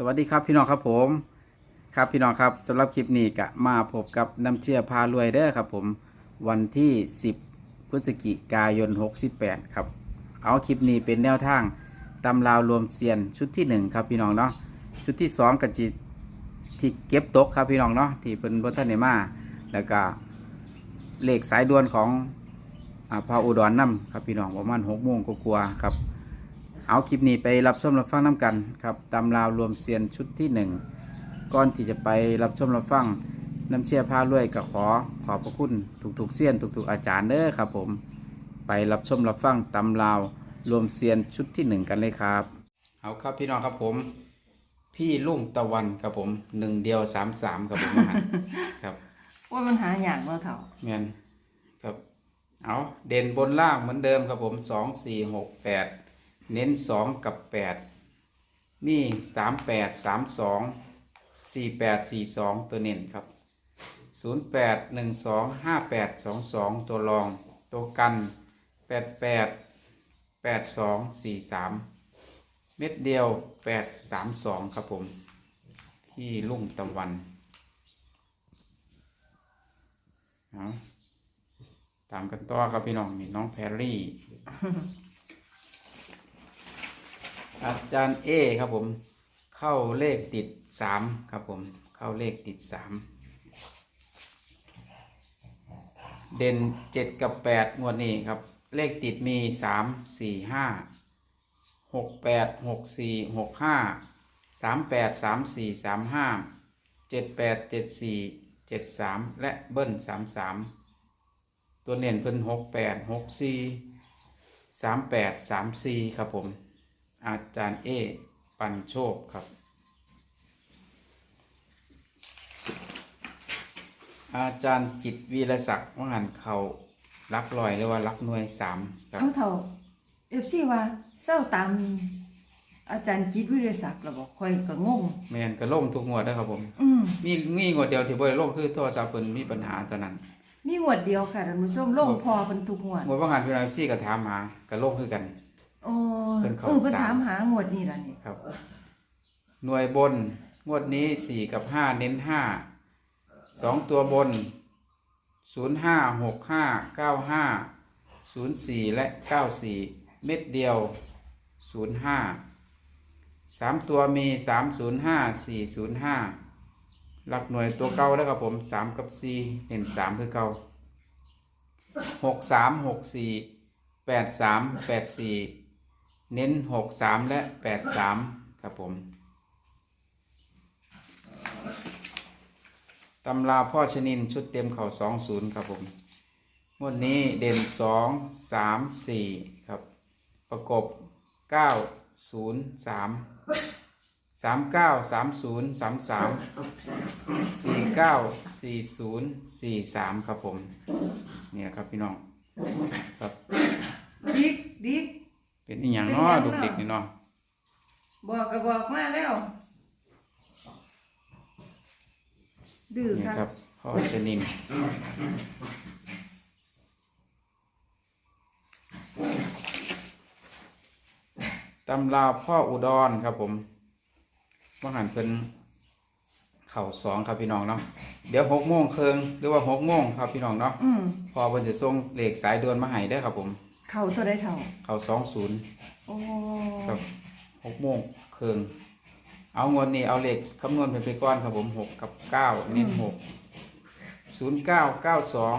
สวัสดีครับพี่น้องครับผม ครับพี่น้องครับสำหรับคลิปนี้ก็มาพบกับน้ำเชื่อพารวยเด้อครับผมวันที่ 10 พฤศจิกายน 68 ครับ เอาคลิปนี้เป็นแนวทางตำราวรวมเซียนชุดที่ 1 ครับพี่น้องเนาะชุดที่ 2กับจิที่เก็บตกครับพี่น้องเนาะที่เป็นบทท่านเนมาแล้วก็เลขสายด่วนของอาพาอุดรน้ำครับพี่น้องประมาณ6โมงกว่าครับ เอาคลิปนี้ไปรับชมรับฟังน้ำกันครับตำราวรวมเซียนชุดที่หนึ่งก่อนที่จะไปรับชมรับฟังน้ำเชี่ยผ้ารวยกับขอขอบพระคุณทุกๆเซียนทุกๆอาจารย์เด้อครับผมไปรับชมรับฟังตำราวรวมเซียนชุดที่หนึ่งกันเลยครับ เอาครับพี่น้องครับผม พี่ลุงตะวันครับผมหนึ่งเดียวสามสามครับผมอาหารครับว่ามันหาอย่างว่าเถ่าเมียนครับเอาเด่นบนล่างเหมือนเดิมครับผมสองสี่หกแปด เน้นสองกับแปดมีสามแปดสามสองสี่แปดสี่สองตัวเน้นครับศูนย์แปดหนึ่งสองห้าแปดสองสองตัวรอง ตัวกันแปดแปดแปดสองสี่สามเม็ดเดียวแปดสามสองครับผม พี่ลุ่งตะวันเอาตามกันต่อครับพี่น้องนี่น้องแพรรี่ อาจารย์เอครับผม เข้าเลขติดสามครับผม เข้าเลขติดสามเด่นเจ็ดกับแปดงวดนี้ครับ เลขติดมีสามสี่ห้าหกแปดหกสี่หกห้าสามแปดสามสี่สามห้าเจ็ดแปดเจ็ดสี่เจ็ดสามและเบิ้ลสามสามตัวเน่นเป็นหกแปดหกสี่สามแปดสามสี่ครับผม อาจารย์เอ ปันโชคครับอาจารย์จิตวีรศักดิ์ว่าหันเขารักลอยหรือว่ารักหน่วยสามครับเอาเถ่าเอฟซีว่าเศร้าตาม อาจารย์จิตวิทยาศักดิ์เราบอกคอยก็งงแมนก็ล่มทุกงวดนะครับผม อืมมีมีงวดเดียวที่บ่ได้ล่มคือโทรศัพท์เพิ่นมีปัญหาตอนนั้น มีงวดเดียวค่ะท่านผู้ชมลงพอเป็นทุกงวดงวดว่าหันพี่น้องที่ก็ถามหาก็ล่มคือกัน โอ้เพิ่นเข้าเออเพิ่นสาม ถามหางวดนี่ล่ะนี่ครับ หน่วยบน งวดนี้สี่กับห้าเน้นห้าสองตัวบนศูนย์ห้าหกห้าเก้าห้าศูนย์สี่และเก้าสี่เม็ดเดียวศูนย์ห้าสามตัวมีสามศูนย์ห้าสี่ศูนย์ห้าหลักหน่วยตัวเก่าแล้วครับผมสามกับสี่เห็นสามคือเก่าหกสามหกสี่แปดสามแปดสี่ เน้นหกสามและแปดสามครับผมตำราพ่อชนินชุดเต็มเข่าสองศูนย์ครับผมงวดนี้เด่นสองสามสี่ครับ ประกบเก้าศูนย์สามสามเก้าสามศูนย์สามสามสี่เก้าสี่ศูนย์สี่สามครับผม เนี่ยครับพี่น้อง ครับ ดิกดิก เป็นอีหยังเนาะลูกเด็กนี่เนาะบอกก็บอกมาแล้วดื้อนี่ค่ะครับพ่อชนินตำราพ่ออุดรครับผมมหันเป็นเข่าสองครับพี่น้องเนาะเดี๋ยวหกโมงเคิงหรือว่าหกโมงครับพี่น้องเนาะ อืมพอเพิ่นจะส่งเหล็กสายด่วนมาให้ได้อครับผม เข้าตัวได้เท่า เข่าสองศูนย์โอ้ครับหกโมงเคิงเอางวดนี้เอาเหล็กคำนวณเป็นไปก้อนครับผมหกกับเก้าเน้นหกศูนย์เก้าเก้าสอง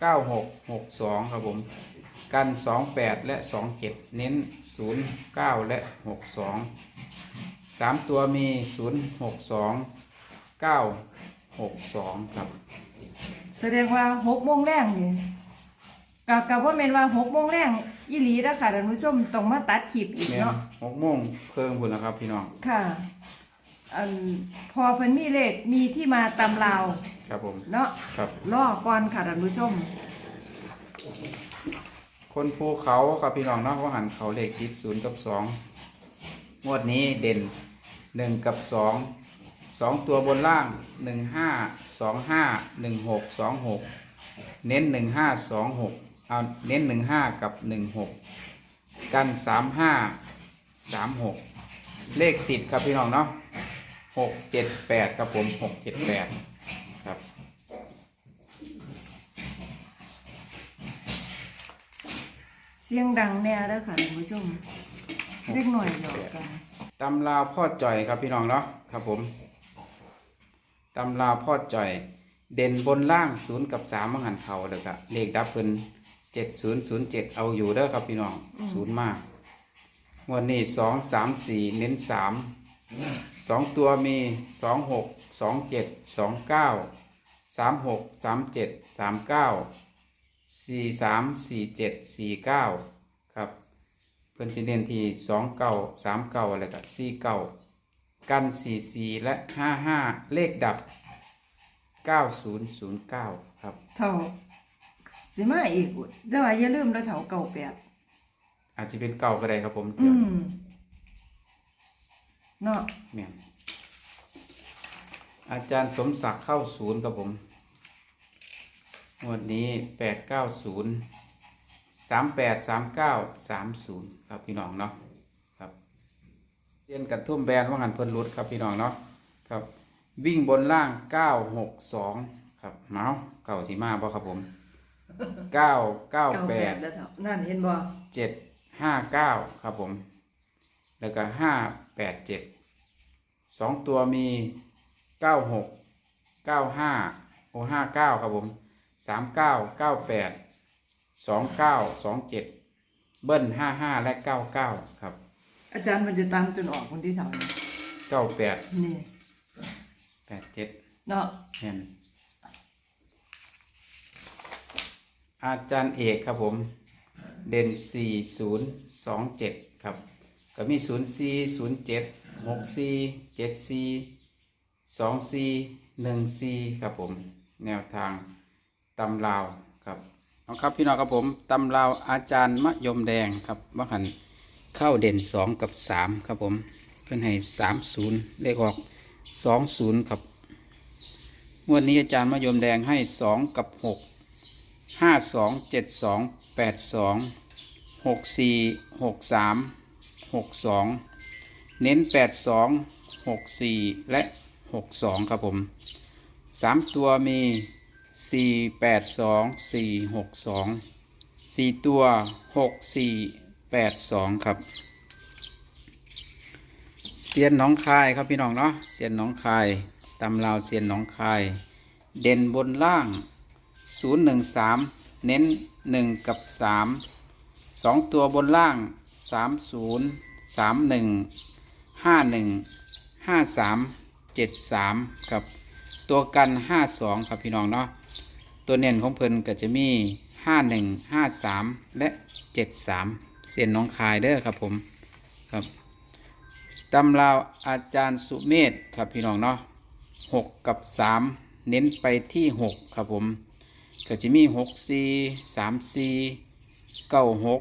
เก้าหกหกสองครับผม กันสองแปดและสองเจ็ดเน้นศูนย์เก้าและหกสองสามตัวมีศูนย์หกสองเก้าหกสองครับ แสดงว่าหกโมงแรงนี่ กะกะว่าแม่นว่าหกโมงแรงอีหลีแล้วค่ะท่านผู้ชมต้องมาตัดคลิปอีกเนี่ยเนาะหกโมงเพิ่งพุ่นแล้วครับพี่น้องค่ะอันพอเพิ่นมีเลขมีที่มาตำราวครับผมเนาะครับล่อก่อนค่ะท่านผู้ชม คนภูเขาครับพี่น้องเนาะเขาหันเขาเลขทิศศูนย์กับสองงวดนี้เด่นหนึ่งกับสองสองตัวบนล่างหนึ่งห้าสองห้าหนึ่งหกสองหกเน้นหนึ่งห้าสองหก เอาเน้นหนึ่งห้ากับหนึ่งหกกันสามห้าสามหกเลขติดครับพี่น้องเนาะหกเจ็ดแปดครับผมหกเจ็ดแปดครับ เสียงดังแน่เด้อค่ะท่านผู้ชมเล็กหน่อยหยอกกันตำราวพ่อจ่อยครับพี่น้องเนาะครับผมตำราวพ่อจ่อย เด่นบนล่างศูนย์กับสามมังหันเขาเด้อครับเลขดับเพิ่น เจ็ดศูนย์ศูนย์เจ็ดเอาอยู่เด้อครับพี่น้องศูนย์มากงวันนี้สองสามสี่เน้นสามสองตัวมีสองหกสองเจ็ดสองเก้าสามหกสามเจ็ดสามเก้าสี่สามสี่เจ็ดสี่เก้าครับ เพิ่นสิเน้นที่สองเก้าสามเก้าอะไรกับสี่เก้ากันสี่สี่และห้าห้าเลขดับเก้าศูนย์ศูนย์เก้าครับ เท่า สิมาอีกอุ๊ยแต่ว่าอย่าลืมแล้วเท่าเก่าแปดอาจจะเป็นเก้าก็ได้ครับผมอืเดี๋ยวมเนาะแม่นอาจารย์สมศักดิ์เข้าศูนย์ครับผมงวดนี้แปดเก้าศูนย์สามแปดสามเก้าสามศูนย์ครับพี่น้องเนาะครับเรียนกับทุ่มแบนว่างันเพิ่นรุดครับพี่น้องเนาะครับ วิ่งบนล่างเก้าหกสองครับเมาส์เก่าสีมาบ่ครับผม เก้าเก้าแปดแล้วเท่านั่นเห็นบ่เจ็ดห้าเก้าครับผม แล้วก็ห้าแปดเจ็ดสองตัวมีเก้าหกเก้าห้าโอห้าเก้าครับผมสามเก้าเก้าแปดสองเก้าสองเจ็ดเบิ้ลห้าห้าและเก้าเก้าครับ อาจารย์มันจะตามจนออกคนที่เท่านี้เก้าแปดนี่แปดเจ็ดเนาะเห็น อาจารย์เอกครับผม เด่นสี่ศูนย์สองเจ็ดครับ ก็มีศูนย์สี่ศูนย์เจ็ดหกสี่เจ็ดสี่สองสี่หนึ่งสี่ครับผม แนวทางตำลาวครับเอาครับพี่น้องครับผมตำลาวอาจารย์มะยมแดงครับว่าหันเข้าเด่นสองกับสามครับผม เพื่อนให้สามศูนย์เลขออกสองศูนย์ครับงวดนี้อาจารย์มะยมแดงให้สองกับหก ห้าสองเจ็ดสองแปดสองหกสี่หกสามหกสองเน้นแปดสองหกสี่และหกสองครับผมสามตัวมีสี่แปดสองสี่หกสองสี่ตัวหกสี่แปดสองครับเซียนน้องคายครับพี่น้องเนาะเซียนน้องคายตำลาวเซียนน้องคาย เด่นบนล่าง 013 เน้น 1 กับ 3 2 ตัวบนล่าง 30 31 51 53 73ครับตัวกัน 52 ครับพี่น้องเนาะตัวเน้นของเพิ่นก็จะมี 51 53 และ 73เซียนน้องคายเด้อครับผมครับตำราอาจารย์สุเมธครับพี่น้องเนาะหกกับสามเน้นไปที่หกครับผม ก็จะมีหกสี่สามสี่เก้าหก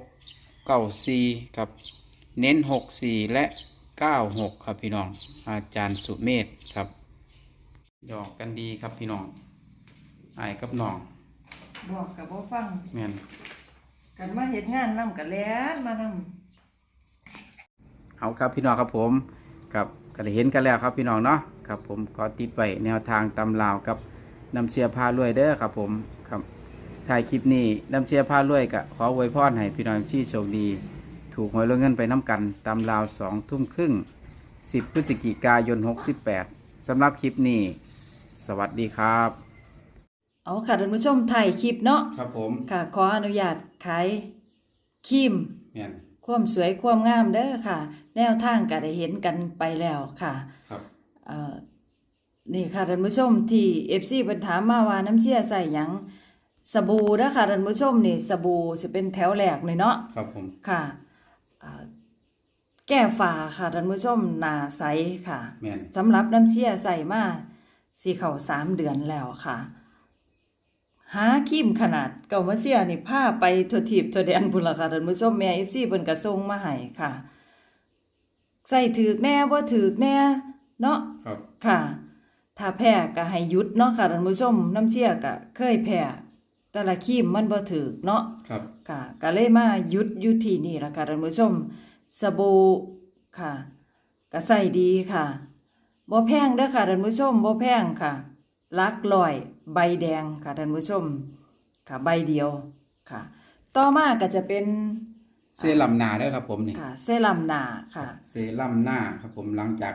เก้าสี่ครับ เน้นหกสี่และเก้าหกครับพี่น้อง อาจารย์สุเมธครับหยอกกันดีครับพี่น้องไอ้ายกับน้องบอกกับบ่ฟังแม่นกันมาเฮ็ดงานนํกันแล้นมานํเอาครับพี่น้องครับผมกับก็ได้เห็นกันแล้วครับพี่น้องเนาะครับผมก็ติดไว้แนวทางตำลาวกับนำเชียร์พารวยเด้อครับผมครับ ถ่ายคลิปนี้นำเชียร์พารวยก็ขออวยพรให้พี่น้องที่โชคดี ถูกหวยรวยเงินไปน้ำกันตำลาวสองทุ่มครึ่ง 10 พฤศจิกายน 68สำหรับคลิปนี้ สวัสดีครับ เอาค่ะท่านผู้ชมถ่ายคลิปเนาะครับผมค่ะ ขออนุญาตขายครีมแม่นความสวยความงามเด้อค่ะ แนวทางก็ได้เห็นกันไปแล้วค่ะครับ เอ่อนี่ค่ะท่านผู้ชมที่ FC เพิ่นถามมาว่าน้ำเชี่ยใส่หยัง สบู่เด้อค่ะท่านผู้ชมนี่สบู่สิเป็นแถวแรกเลยเนาะครับผมค่ะอ่าแก้ฝาค่ะท่านผู้ชมหน้าใสค่ะแม่น สำหรับน้ำเชี่ยใส่มาสิเข้าสามเดือนแล้วค่ะ หาครีมขนาดเก่ามาเสียนี่ผ้าไปทั่วทิพย์ทั่วแดนพุ่นล่ะค่ะท่านผู้ชมแม่ FC เพิ่นก็ส่งมาให้ค่ะ ใส่ถือกแน่บ่ถือกแน่เนาะ ครับ ค่ะ ถ้าแพ้ก็ให้หยุดเนาะค่ะท่านผู้ชมน้ำเชี่ยก็เคยแพ้ แต่ละครีมมันบ่ถือกเนาะครับค่ะก็เลยมาหยุดอยู่ที่นี่ล่ะค่ะท่านผู้ชมสบู่ค่ะก็ใส่ดีค่ะบ่แพงเด้อค่ะท่านผู้ชมบ่แพงค่ะหลักร้อยใบแดงค่ะท่านผู้ชม ค่ะใบเดียวค่ะ ต่อมาก็จะเป็นเซรั่มหน้าเด้อครับผมนี่ค่ะ เซรั่มหน้าค่ะ เซรั่มหน้าครับผมหลังจาก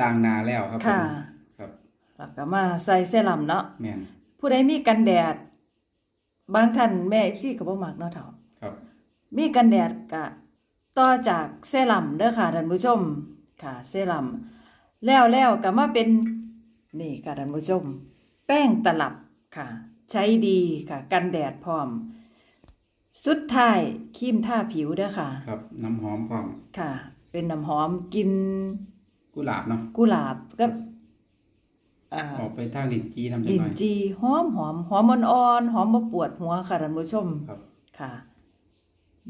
ล้างหน้าแล้วครับผมค่ะครับแล้วก็มาใส่เซรั่มเนาะแม่นผู้ใดมีกันแดด บางท่านแม่ FC ก็บ่มักเนาะเฒ่าครับ มีกันแดดก็ต่อจากเซรั่มเด้อค่ะท่านผู้ชมค่ะเซรั่มแล้วแล้วก็มาเป็นนี่ค่ะท่านผู้ชม แป้งตลับค่ะ ใช้ดีค่ะ กันแดดพร้อม สุดท้ายครีมทาผิวเด้อค่ะ ครับ น้ำหอมพร้อมค่ะ เป็นน้ำหอมกลินกุหลาบเนาะกุหลาบกับ อ่าออกไปทางลิ้นจีน้ำจังลิ้หนน่อย จีหอมหอมหอมอ่อนๆหอมบ่ปวดหัวค่ะท่านผู้ชมครับ ค่ะ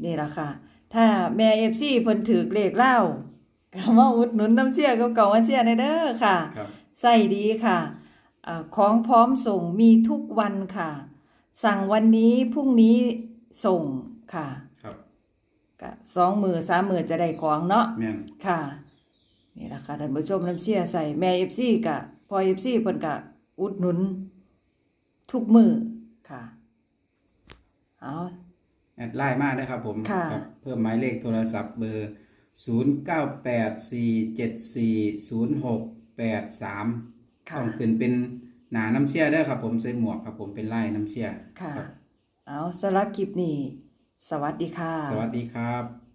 นี่ล่ะค่ะ ถ้าแม่เอฟซีเพิ่นถือเลขเล่าก็มาอุดหนุนน้ำเชี่ยกับเก่ามาเชี่ยในเด้อค่ะ ครับ ใส่ดีค่ะอาของพร้อมส่งมีทุกวันค่ะ สั่งวันนี้พรุ่งนี้ส่งค่ะครับ ก็สองมือสามมือจะได้ของเนาะ แม่น ค่ะ นี่ล่ะค่ะท่านผู้ชมน้ำเชี่ยใส่แม่เอฟซีกะ พอเอฟซีเพิ่นกะอุดหนุน ทุกมือค่ะ เอาแอดไลน์มาได้ครับผมค่ะ ครับเพิ่มหมายเลขโทรศัพท์เบอร์ 0984740683 ค่ะ ต้องขึ้นเป็นหนาน้ำเชี่ยได้อครับผมใส่หมวกครับผมเป็นไล่น้ำเชี่ยค่ะครับเอาสำหรับคลิปนี้ สวัสดีค่ะ สวัสดีครับ